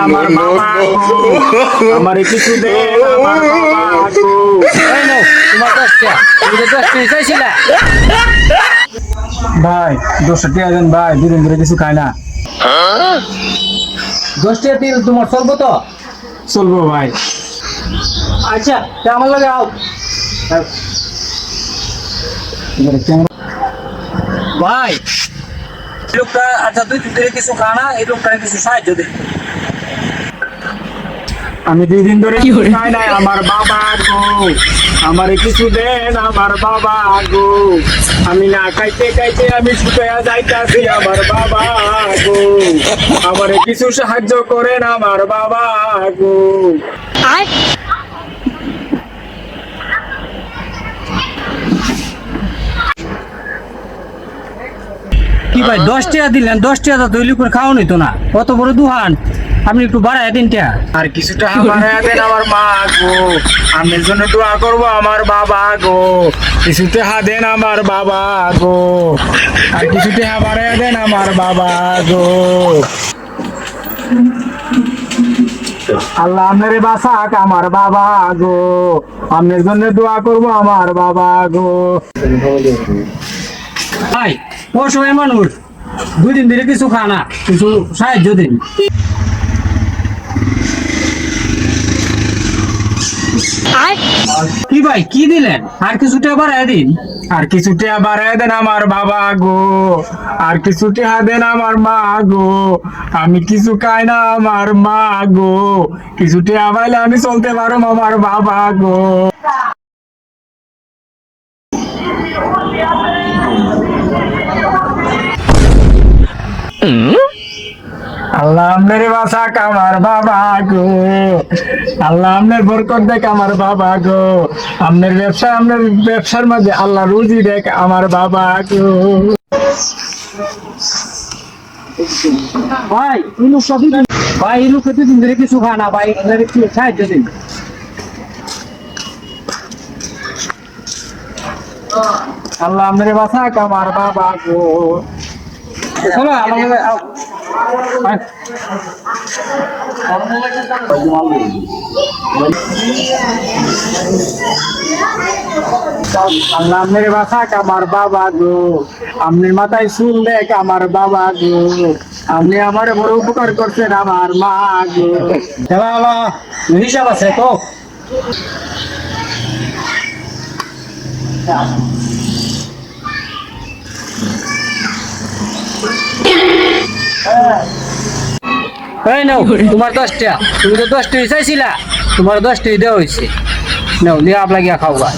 আমার বাবা আমার কিছু আমার ভাই দশটা টাকা দেন ভাই দুদিন ধরে কিছু খাই না। দশটা দিল তোমার চলবো তো? চলবো ভাই। আচ্ছা আমার লাগে আও? ভাই লোকটা আচ্ছা তুই তুই কিছু খানা এই লোকটা কিছু সাহায্য দে। আমি দুই দিন ধরে খাই নাই আমার বাবা গো আমার কিছু দেন আমার বাবা গো আমি না খাইতে খাইতে আমি শুকাইয়া যাইতাছি আমার বাবা গো আমার কিছু সাহায্য করেন আমার বাবা গো কি ভাই, দশ টাকা দিলেন, দশ টাকা তো করে খাওয়া নিত না। কত বড় দুহান। আপনি একটু বাড়ায় দিন টাকা আর কিছুটা আমার দেন আমার মা গো। আমের জন্য দোয়া করব আমার বাবা গো। কিছুটা দেন আমার বাবা গো। আর কিছুটা আবার দেন আমার বাবা গো। আল্লাহ আপনার বাসাক আমার বাবা গো। আপনার জন্য দোয়া করব আমার বাবা গো। ভাই অসময় মানুষ। ধরে কিছু খানা কিছু সাহায্য দিন কি ভাই কি দিলেন? আর কিছুটা বাড়ায় দিন। আর কিছুটা বাড়ায় দেন আমার বাবা গো। আর কিছুটা দেন আমার মা গো। আমি কিছু খাই না আমার মা গো। কিছুটা আবাইলে আমি চলতে পারো আমার বাবা গো। আল্লাহ আপনার বাসাক আমার বাবা গো। আল্লাহ আপনার বরকত দেখ আমার বাবা গো। আপনার ব্যবসা, আপনার ব্যবসার মধ্যে আল্লাহ রুজি দেখ আমার বাবা গো। ভাই এই লোকটা দিন ভাই এই লোকটা দিন ধরে কিছু খানা ভাই এদের একটু সাহায্য দিন। আল্লাহ আপনার বাসাক আমার বাবা গো। আও। ভাই, আপনার বাসাক আমার বাবা গো। আপনার মাথায় চুল দেখ আমার বাবা গো। আপনি আমার বড় উপকার করছেন আমার মা গো। হিসাব আছে তো। এই নাও, তোমার দশটা। তুমি তো দশটাই চাইছিলা, তোমার দশটাই দেওয়া হয়েছে। নাও দিয়ে আপ লাগিয়া খাও গা।